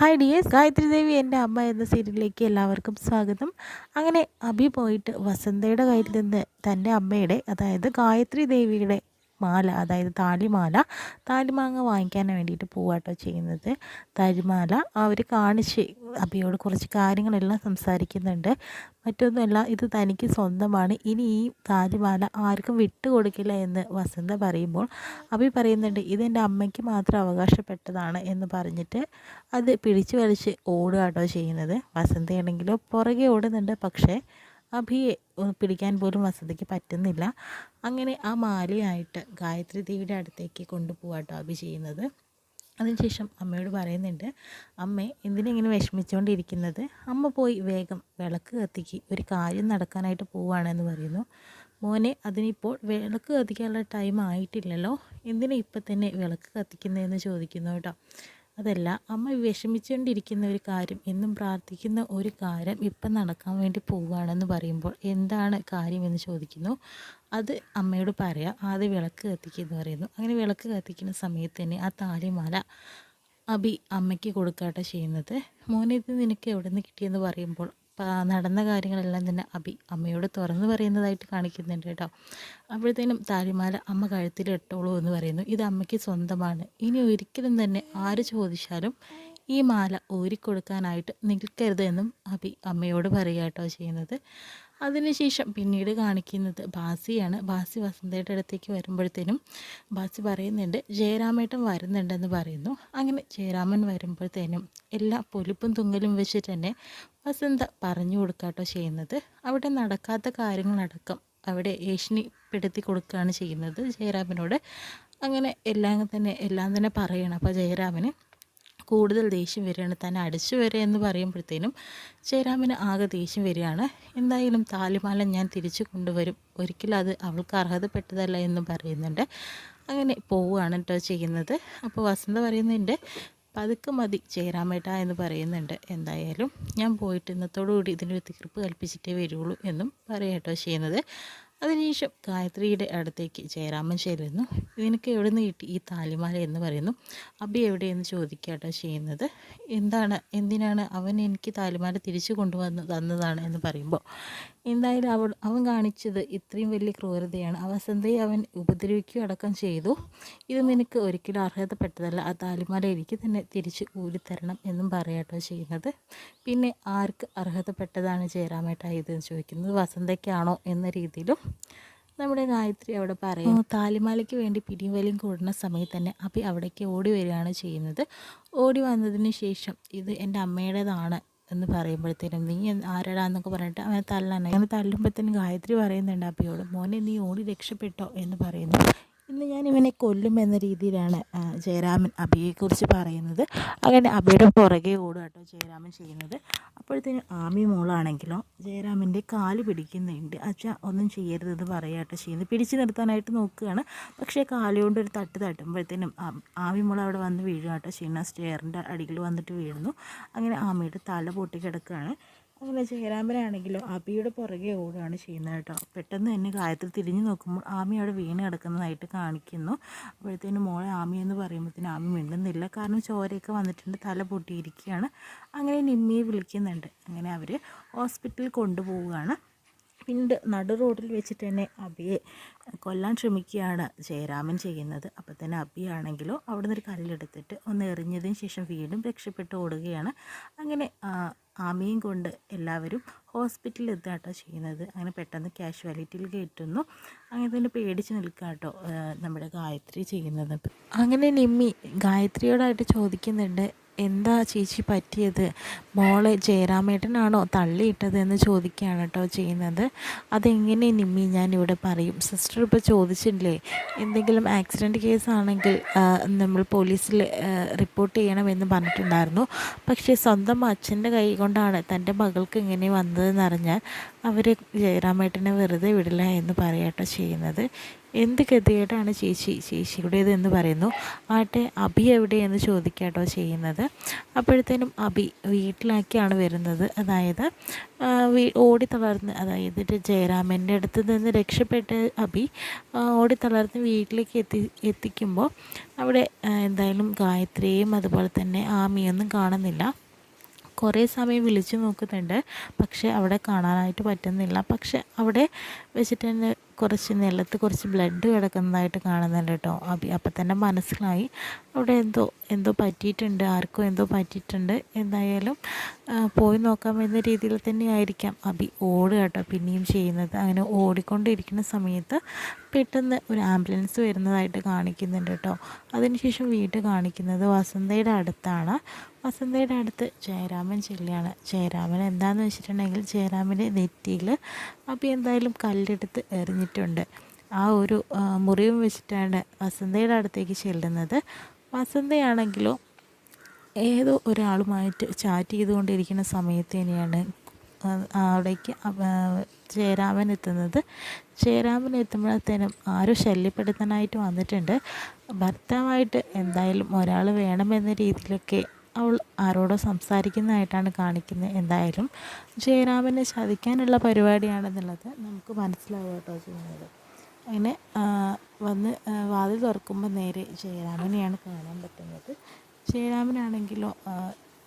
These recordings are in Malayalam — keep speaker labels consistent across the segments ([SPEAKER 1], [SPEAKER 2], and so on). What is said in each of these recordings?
[SPEAKER 1] ഹായ് ഡിയേഴ്സ് ഗായത്രി ദേവി എന്റെ അമ്മ എന്ന സീരിയലിലേക്ക് എല്ലാവർക്കും സ്വാഗതം. അങ്ങനെ അഭി പോയിട്ട് വസന്തയുടെ കയ്യിൽ നിന്ന് തന്റെ അമ്മയുടെ അതായത് ഗായത്രി ദേവിയുടെ മാല അതായത് താലിമാല താലിമാങ്ങ വാങ്ങിക്കാൻ വേണ്ടിയിട്ട് പോവാട്ടോ ചെയ്യുന്നത്. താലിമാല അവർ കാണിച്ച് അബിയോട് കുറച്ച് കാര്യങ്ങളെല്ലാം സംസാരിക്കുന്നുണ്ട്. മറ്റൊന്നുമല്ല ഇത് തനിക്ക് സ്വന്തമാണ്. ഇനി ഈ താജ്മാല ആർക്കും വിട്ടുകൊടുക്കില്ല എന്ന് വസന്ത പറയുമ്പോൾ അബി പറയുന്നുണ്ട് ഇതെന്റെ അമ്മയ്ക്ക് മാത്രം അവകാശപ്പെട്ടതാണ് എന്ന് പറഞ്ഞിട്ട് അത് പിടിച്ചു വലിച്ച് ഓടുകയാട്ടോ ചെയ്യുന്നത്. വസന്തയാണെങ്കിലോ പുറകെ ഓടുന്നുണ്ട് പക്ഷേ അഭിയെ പിടിക്കാൻ പോലും വസന്തയ്ക്ക് പറ്റുന്നില്ല. അങ്ങനെ ആ മാലയായിട്ട് ഗായത്രി ദേവിയുടെ അടുത്തേക്ക് കൊണ്ടുപോകാട്ടോ അഭി ചെയ്യുന്നത്. അതിനുശേഷം അമ്മയോട് പറയുന്നുണ്ട് അമ്മേ എന്തിനെങ്ങനെ വിഷമിച്ചുകൊണ്ടിരിക്കുന്നത് അമ്മ പോയി വേഗം വിളക്ക് കത്തിക്ക് ഒരു കാര്യം നടക്കാനായിട്ട് പോവുകയാണെന്ന് പറയുന്നു. മോനെ അതിനിപ്പോൾ വിളക്ക് കത്തിക്കാനുള്ള ടൈം ആയിട്ടില്ലല്ലോ. എന്തിനാ ഇപ്പം തന്നെ വിളക്ക് കത്തിക്കുന്നതെന്ന് ചോദിക്കുന്നു കേട്ടോ. അതല്ല അമ്മ വിഷമിച്ചുകൊണ്ടിരിക്കുന്ന ഒരു കാര്യം എന്നും പ്രാർത്ഥിക്കുന്ന ഒരു കാര്യം ഇപ്പം നടക്കാൻ വേണ്ടി പോവുകയാണെന്ന് പറയുമ്പോൾ എന്താണ് കാര്യം എന്ന് ചോദിക്കുന്നു. അത് അമ്മയോട് പറയാം ആദ്യം വിളക്ക് കത്തിക്കുക പറയുന്നു. അങ്ങനെ വിളക്ക് കത്തിക്കുന്ന സമയത്ത് തന്നെ ആ താലിമാല അബി അമ്മയ്ക്ക് കൊടുക്കാട്ടെ ചെയ്യുന്നത്. മോനെ ഇത് നിനക്ക് എവിടെ നിന്ന് കിട്ടിയെന്ന് പറയുമ്പോൾ നടന്ന കാര്യങ്ങളെല്ലാം തന്നെ അബി അമ്മയോട് തുറന്നു പറയുന്നതായിട്ട് കാണിക്കുന്നുണ്ട് കേട്ടോ. അപ്പോഴത്തേനും താലിമാല അമ്മ കഴുത്തിൽ ഇട്ടോളൂ എന്ന് പറയുന്നു. ഇത് അമ്മയ്ക്ക് സ്വന്തമാണ്. ഇനി ഒരിക്കലും തന്നെ ആര് ചോദിച്ചാലും ഈ മാല ഊരിക്കൊടുക്കാനായിട്ട് നിൽക്കരുതെന്നും അഭി അമ്മയോട് പറയുക കേട്ടോ ചെയ്യുന്നത്. അതിനുശേഷം പിന്നീട് കാണിക്കുന്നത് ബാസിയാണ്. ബാസി വസന്തയുടെ അടുത്തേക്ക് വരുമ്പോഴത്തേനും ബാസി പറയുന്നുണ്ട് ജയരാമേട്ടൻ വരുന്നുണ്ടെന്ന് പറയുന്നു. അങ്ങനെ ജയരാമൻ വരുമ്പോഴത്തേനും എല്ലാ പൊലിപ്പും തുങ്ങലും വെച്ചിട്ട് തന്നെ വസന്ത പറഞ്ഞു കൊടുക്കാട്ടോ ചെയ്യുന്നത്. അവിടെ നടക്കാത്ത കാര്യങ്ങളടക്കം അവിടെ ഏഷ്യനിപ്പെടുത്തി കൊടുക്കുകയാണ് ചെയ്യുന്നത് ജയരാമനോട്. അങ്ങനെ എല്ലാം തന്നെ എല്ലാം തന്നെ പറയണം. അപ്പോൾ ജയരാമന് കൂടുതൽ ദേഷ്യം വരികയാണ്. തന്നെ അടിച്ചു വരിക എന്ന് പറയുമ്പോഴത്തേനും ജയരാമിന് ആകെ ദേഷ്യം വരികയാണ്. എന്തായാലും താലിമാല ഞാൻ തിരിച്ചു കൊണ്ടുവരും. ഒരിക്കലും അത് അവൾക്ക് അർഹതപ്പെട്ടതല്ല എന്ന് പറയുന്നുണ്ട്. അങ്ങനെ പോവുകയാണ് കേട്ടോ ചെയ്യുന്നത്. അപ്പോൾ വസന്ത പറയുന്നുണ്ട് പതുക്കെ മതി ചേരാമേട്ട എന്ന് പറയുന്നുണ്ട്. എന്തായാലും ഞാൻ പോയിട്ട് ഇന്നത്തോടുകൂടി ഇതിനൊരു തീർപ്പ് കൽപ്പിച്ചിട്ടേ വരുള്ളൂ എന്നും പറയാട്ടോ ചെയ്യുന്നത്. അതിനുശേഷം ഗായത്രിയുടെ അടുത്തേക്ക് ജയരാമൻ ചെല്ലുന്നു നിനക്ക് എവിടെ നിന്ന് കിട്ടി ഈ താലിമാല എന്ന് പറയുന്നു. അബി എവിടെയെന്ന് ചോദിക്കാട്ടോ ചെയ്യുന്നത്. എന്താണ് എന്തിനാണ് അവൻ എനിക്ക് താലിമാല തിരിച്ചു കൊണ്ടുവന്ന് തന്നതാണ് എന്ന് പറയുമ്പോൾ എന്തായാലും അവൾ അവൻ കാണിച്ചത് ഇത്രയും വലിയ ക്രൂരതയാണ്. അവൻ വസന്തയെ അവൻ ഉപദ്രവിക്കുകയും അടക്കം ചെയ്തു. ഇത് നിനക്ക് ഒരിക്കലും അർഹതപ്പെട്ടതല്ല. ആ താലിമാല എനിക്ക് തന്നെ തിരിച്ച് ഊരിത്തരണം എന്നും പറയാട്ടോ ചെയ്യുന്നത്. പിന്നെ ആർക്ക് അർഹതപ്പെട്ടതാണ് ജയറാമേട്ടാ ഇതെന്ന് ചോദിക്കുന്നത്? വസന്തയ്ക്കാണോ എന്ന രീതിയിലും നമ്മുടെ ഗായത്രി അവിടെ പറയുന്നു. താലിമാലയ്ക്ക് വേണ്ടി പിടിവലിയും കൂടുന്ന സമയത്ത് തന്നെ അപ്പി അവിടേക്ക് ഓടി വരികയാണ് ചെയ്യുന്നത്. ഓടി വന്നതിന് ശേഷം ഇത് എന്റെ അമ്മയുടേതാണ് എന്ന് പറയുമ്പോഴത്തേനും നീ ആരടാന്നൊക്കെ പറഞ്ഞിട്ട് അവനെ തല്ലാനായി അങ്ങനെ തല്ലുമ്പോഴത്തേനും ഗായത്രി പറയുന്നുണ്ട് അപ്പിയോട് മോനെ നീ ഓടി രക്ഷപ്പെട്ടോ എന്ന് പറയുന്നു. ഇന്ന് ഞാൻ ഇവനെ കൊല്ലും എന്ന രീതിയിലാണ് ജയരാമൻ അബിയെക്കുറിച്ച് പറയുന്നത്. അങ്ങനെ അബിയുടെ പുറകെ ഓടുക കേട്ടോ ജയരാമൻ ചെയ്യുന്നത്. അപ്പോഴത്തേനും ആമി മോളാണെങ്കിലോ ജയരാമന്റെ കാൽ പിടിക്കുന്നുണ്ട്. അച്ഛാ ഒന്നും ചെയ്യരുതെന്ന് പറയാട്ടോ ചെയ്യുന്നത്. പിടിച്ചു നിർത്താനായിട്ട് നോക്കുകയാണ്. പക്ഷേ കാലുകൊണ്ട് ഒരു തട്ട് തട്ടുമ്പോഴത്തേനും ആമി മോൾ അവിടെ വന്ന് വീഴുക ചെയ്യുന്ന സ്റ്റെയറിന്റെ അടിയിൽ വന്നിട്ട് വീഴുന്നു. അങ്ങനെ ആമിയുടെ തല പൊട്ടി കിടക്കുകയാണ്. അങ്ങനെ ജയരാമനാണെങ്കിലോ അബിയുടെ പുറകെ ഓടുകയാണ് ചെയ്യുന്നത് കേട്ടോ. പെട്ടെന്ന് തന്നെ ഗായത്രി തിരിഞ്ഞു നോക്കുമ്പോൾ ആമി അവിടെ വീണ് കിടക്കുന്നതായിട്ട് കാണിക്കുന്നു. അപ്പോഴത്തേനും മോളെ ആമി എന്ന് പറയുമ്പോഴത്തേനും ആമി മിണ്ടുന്നില്ല. കാരണം ചോരയൊക്കെ വന്നിട്ടുണ്ട് തല പൊട്ടിയിരിക്കുകയാണ്. അങ്ങനെ നിമ്മിയെ വിളിക്കുന്നുണ്ട്. അങ്ങനെ അവർ ഹോസ്പിറ്റലിൽ കൊണ്ടുപോവുകയാണ്. പിന്നീട് നടു റോഡിൽ വെച്ചിട്ട് തന്നെ അബിയെ കൊല്ലാൻ ശ്രമിക്കുകയാണ് ജയരാമൻ ചെയ്യുന്നത്. അപ്പോൾ തന്നെ അബിയാണെങ്കിലോ അവിടെ നിന്നൊരു കല്ലെടുത്തിട്ട് ഒന്ന് എറിഞ്ഞതിന് ശേഷം വീണ്ടും രക്ഷപ്പെട്ട് ഓടുകയാണ്. അങ്ങനെ ആമയും കൊണ്ട് എല്ലാവരും ഹോസ്പിറ്റലിൽ എത്തുക ചെയ്യുന്നത്. അങ്ങനെ പെട്ടെന്ന് കാഷ്വാലിറ്റിയിൽ കയറ്റുന്നു. അങ്ങനെ തന്നെ പേടിച്ച് നിൽക്കുക കേട്ടോ നമ്മുടെ ഗായത്രി ചെയ്യുന്നത്. അങ്ങനെ നിമ്മി ഗായത്രിയോടായിട്ട് ചോദിക്കുന്നുണ്ട് എന്താ ചേച്ചി പറ്റിയത്? മോളെ ജയരാമേട്ടനാണോ തള്ളിയിട്ടത് എന്ന് ചോദിക്കുകയാണ് കേട്ടോ ചെയ്യുന്നത്. അതെങ്ങനെ നിമ്മി ഞാനിവിടെ പറയും. സിസ്റ്റർ ഇപ്പോൾ ചോദിച്ചില്ലേ എന്തെങ്കിലും ആക്സിഡന്റ് കേസാണെങ്കിൽ നമ്മൾ പോലീസിൽ റിപ്പോർട്ട് ചെയ്യണമെന്ന് പറഞ്ഞിട്ടുണ്ടായിരുന്നു. പക്ഷേ സ്വന്തം അച്ഛന്റെ കൈ കൊണ്ടാണ് തന്റെ മകൾക്ക് ഇങ്ങനെ വന്നതെന്ന് അറിഞ്ഞാൽ അവർ ജയറാമേട്ടനെ വെറുതെ വിടില്ല എന്ന് പറയാട്ടോ ചെയ്യുന്നത്. എന്ത് ഗതികേടാണ് ചേച്ചി? ചേച്ചിയുടേത് എന്ന് പറയുന്നു. ആട്ടെ അഭി എവിടെയെന്ന് ചോദിക്കാട്ടോ ചെയ്യുന്നത്. അപ്പോഴത്തേനും അഭി വീട്ടിലാക്കിയാണ് വരുന്നത്. അതായത് ഓടി തളർന്ന് അതായത് ജയരാമന്റെ അടുത്ത് നിന്ന് രക്ഷപ്പെട്ട് അഭി ഓടി തളർന്ന് വീട്ടിലേക്ക് എത്തി എത്തിക്കുമ്പോൾ അവിടെ എന്തായാലും ഗായത്രിയെയും അതുപോലെ തന്നെ ആമിയൊന്നും കാണുന്നില്ല. കുറേ സമയം വിളിച്ചു നോക്കുന്നുണ്ട്. പക്ഷേ അവിടെ കാണാനായിട്ട് പറ്റുന്നില്ല. പക്ഷെ അവിടെ വെച്ചിട്ട് തന്നെ കുറച്ച് നിലത്ത് കുറച്ച് ബ്ലഡ് കിടക്കുന്നതായിട്ട് കാണുന്നുണ്ട് കേട്ടോ അഭി. അപ്പം തന്നെ മനസ്സിലായി. അവിടെ എന്തോ എന്തോ പറ്റിയിട്ടുണ്ട്. ആർക്കോ എന്തോ പറ്റിയിട്ടുണ്ട്. എന്തായാലും പോയി നോക്കാം എന്ന രീതിയിൽ തന്നെ ആയിരിക്കാം അബി ഓടുക കേട്ടോ. പിന്നെയും ചെയ്യുന്നത്. അങ്ങനെ ഓടിക്കൊണ്ടിരിക്കുന്ന സമയത്ത് പെട്ടെന്ന് ഒരു ആംബുലൻസ് വരുന്നതായിട്ട് കാണിക്കുന്നുണ്ട് കേട്ടോ. അതിനുശേഷം വീട് കാണിക്കുന്നത് വസന്തയുടെ അടുത്താണ്. വസന്തയുടെ അടുത്ത് ജയരാമൻ ചെല്ലിയാണ്. ജയരാമൻ എന്താണെന്ന് വെച്ചിട്ടുണ്ടെങ്കിൽ ജയരാമന്റെ നെറ്റിയിൽ അപ്പോൾ എന്തായാലും കല്ലെടുത്ത് എറിഞ്ഞിട്ടുണ്ട്. ആ ഒരു മുറിവും വെച്ചിട്ടാണ് വസന്തയുടെ അടുത്തേക്ക് ചെല്ലുന്നത്. വസന്തയാണെങ്കിലോ ഏതോ ഒരാളുമായിട്ട് ചാറ്റ് ചെയ്തുകൊണ്ടിരിക്കുന്ന സമയത്ത് തന്നെയാണ് അവിടേക്ക് ജയരാമൻ എത്തുന്നത് ജയരാമൻ എത്തുമ്പോഴത്തേനും ആരും ശല്യപ്പെടുത്താനായിട്ട് വന്നിട്ടുണ്ട്. ഭർത്താവായിട്ട് എന്തായാലും ഒരാൾ വേണമെന്ന രീതിയിലൊക്കെ അവൾ ആരോടോ സംസാരിക്കുന്നതായിട്ടാണ് കാണിക്കുന്നത്. എന്തായാലും ജയരാമനെ ചതിക്കാനുള്ള പരിപാടിയാണെന്നുള്ളത് നമുക്ക് മനസ്സിലാവുക കേട്ടോ ചെയ്യുന്നത്. അങ്ങനെ വന്ന് വാതിൽ തുറക്കുമ്പോൾ നേരെ ജയരാമനെയാണ് കാണാൻ പറ്റുന്നത്. ജയരാമനാണെങ്കിലോ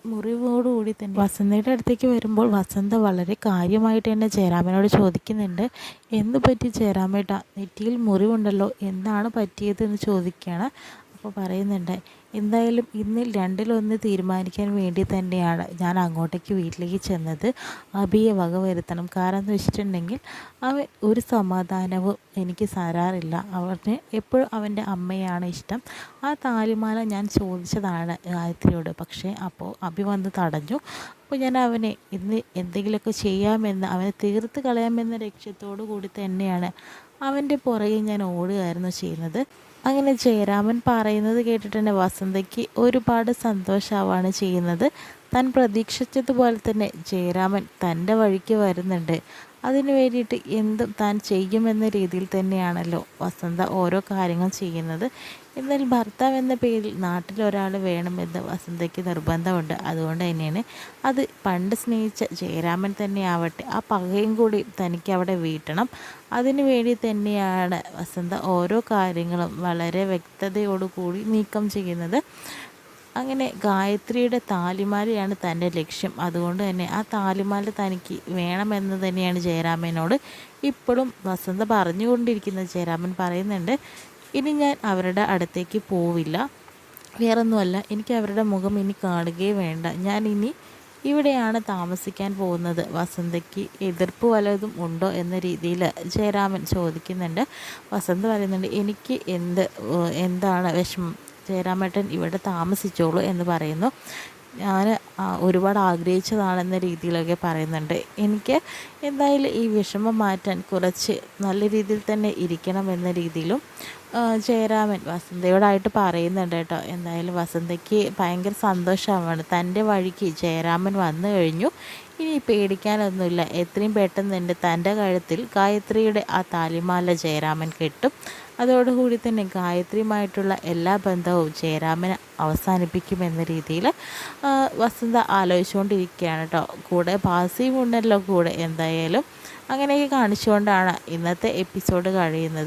[SPEAKER 1] മുറിവോടുകൂടി തന്നെ വസന്തയുടെ അടുത്തേക്ക് വരുമ്പോൾ വസന്ത വളരെ കാര്യമായിട്ട് തന്നെ ജയരാമനോട് ചോദിക്കുന്നുണ്ട്. എന്ത് പറ്റി ജയരാമേട്ട? നെറ്റിയിൽ മുറിവുണ്ടല്ലോ എന്താണ് പറ്റിയതെന്ന് ചോദിക്കുകയാണ്. അപ്പോൾ പറയുന്നുണ്ട് എന്തായാലും ഇന്നിൽ രണ്ടിലൊന്ന് തീരുമാനിക്കാൻ വേണ്ടി തന്നെയാണ് ഞാൻ അങ്ങോട്ടേക്ക് വീട്ടിലേക്ക് ചെന്നത്. അഭിയെ വകവരുത്തണം കാരണം എന്ന് വെച്ചിട്ടുണ്ടെങ്കിൽ അവൻ ഒരു സമാധാനവും എനിക്ക് തരാറില്ല. അവന് എപ്പോഴും അവന്റെ അമ്മയാണ് ഇഷ്ടം. ആ താലിമാല ഞാൻ ചോദിച്ചതാണ് ഗായത്രിയോട്. പക്ഷേ അപ്പോൾ അഭി വന്ന് തടഞ്ഞു. അപ്പോൾ ഞാൻ അവനെ ഇന്ന് എന്തെങ്കിലുമൊക്കെ ചെയ്യാമെന്ന് അവനെ തീർത്ത് കളയാമെന്ന ലക്ഷ്യത്തോടു കൂടി തന്നെയാണ് അവന്റെ പുറകെ ഞാൻ ഓടുകയായിരുന്നു ചെയ്യുന്നത്. അങ്ങനെ ജയരാമൻ പറയുന്നത് കേട്ടിട്ട് തന്നെ വസന്തയ്ക്ക് ഒരുപാട് സന്തോഷമാവാണ് ചെയ്യുന്നത്. താൻ പ്രതീക്ഷിച്ചതുപോലെ തന്നെ ജയരാമൻ തന്റെ വഴിക്ക് വരുന്നുണ്ട്. അതിനു വേണ്ടിയിട്ട് എന്തും താൻ ചെയ്യുമെന്ന രീതിയിൽ തന്നെയാണല്ലോ വസന്ത ഓരോ കാര്യങ്ങൾ ചെയ്യുന്നത്. എന്നാൽ ഭർത്താവ് എന്ന പേരിൽ നാട്ടിൽ ഒരാൾ വേണമെന്ന് വസന്തയ്ക്ക് നിർബന്ധമുണ്ട്. അതുകൊണ്ട് തന്നെയാണ് അത് പണ്ട് സ്നേഹിച്ച ജയരാമൻ തന്നെ ആവട്ടെ ആ പകയും കൂടി തനിക്ക് അവിടെ വീട്ടണം. അതിനു വേണ്ടി തന്നെയാണ് വസന്ത ഓരോ കാര്യങ്ങളും വളരെ വ്യക്തതയോടുകൂടി നീക്കം ചെയ്യുന്നത്. അങ്ങനെ ഗായത്രിയുടെ താലിമാലയാണ് തന്റെ ലക്ഷ്യം. അതുകൊണ്ട് തന്നെ ആ താലിമാല തനിക്ക് വേണമെന്ന് തന്നെയാണ് ജയരാമനോട് ഇപ്പോഴും വസന്ത പറഞ്ഞുകൊണ്ടിരിക്കുന്ന ജയരാമൻ പറയുന്നുണ്ട് ഇനി ഞാൻ അവരുടെ അടുത്തേക്ക് പോവില്ല. വേറൊന്നുമല്ല എനിക്ക് അവരുടെ മുഖം ഇനി കാണുകയേ വേണ്ട. ഞാൻ ഇനി ഇവിടെയാണ് താമസിക്കാൻ പോകുന്നത്. വസന്തയ്ക്ക് എതിർപ്പ് വല്ലതും ഉണ്ടോ എന്ന രീതിയിൽ ജയരാമൻ ചോദിക്കുന്നുണ്ട്. വസന്ത പറയുന്നുണ്ട് എനിക്ക് എന്ത് എന്താണ് വിഷമം? ജയരാമേട്ടൻ ഇവിടെ താമസിച്ചോളൂ എന്ന് പറയുന്നു. ഞാൻ ഒരുപാട് ആഗ്രഹിച്ചതാണെന്ന രീതിയിലൊക്കെ പറയുന്നുണ്ട്. എനിക്ക് എന്തായാലും ഈ വിഷമം മാറ്റാൻ കുറച്ച് നല്ല രീതിയിൽ തന്നെ ഇരിക്കണം എന്ന രീതിയിലും ജയരാമൻ വസന്തയോടായിട്ട് പറയുന്നുണ്ട് കേട്ടോ. എന്തായാലും വസന്തയ്ക്ക് ഭയങ്കര സന്തോഷമാണ്. തന്റെ വഴിക്ക് ജയരാമൻ വന്നു കഴിഞ്ഞു. ഇനി പേടിക്കാനൊന്നുമില്ല. എത്രയും പെട്ടെന്ന് തന്നെ തന്റെ കഴുത്തിൽ ഗായത്രിയുടെ ആ താലിമാല ജയരാമൻ കെട്ടും. അതോടുകൂടി തന്നെ ഗായത്രിയുമായിട്ടുള്ള എല്ലാ ബന്ധവും ജയരാമന് അവസാനിപ്പിക്കുമെന്ന രീതിയിൽ വസന്ത ആലോചിച്ചുകൊണ്ടിരിക്കുകയാണ് കേട്ടോ. കൂടെ ഭാസിയും ഉണ്ടല്ലോ കൂടെ എന്തായാലും. അങ്ങനെയൊക്കെ കാണിച്ചുകൊണ്ടാണ് ഇന്നത്തെ എപ്പിസോഡ് കഴിയുന്നത്.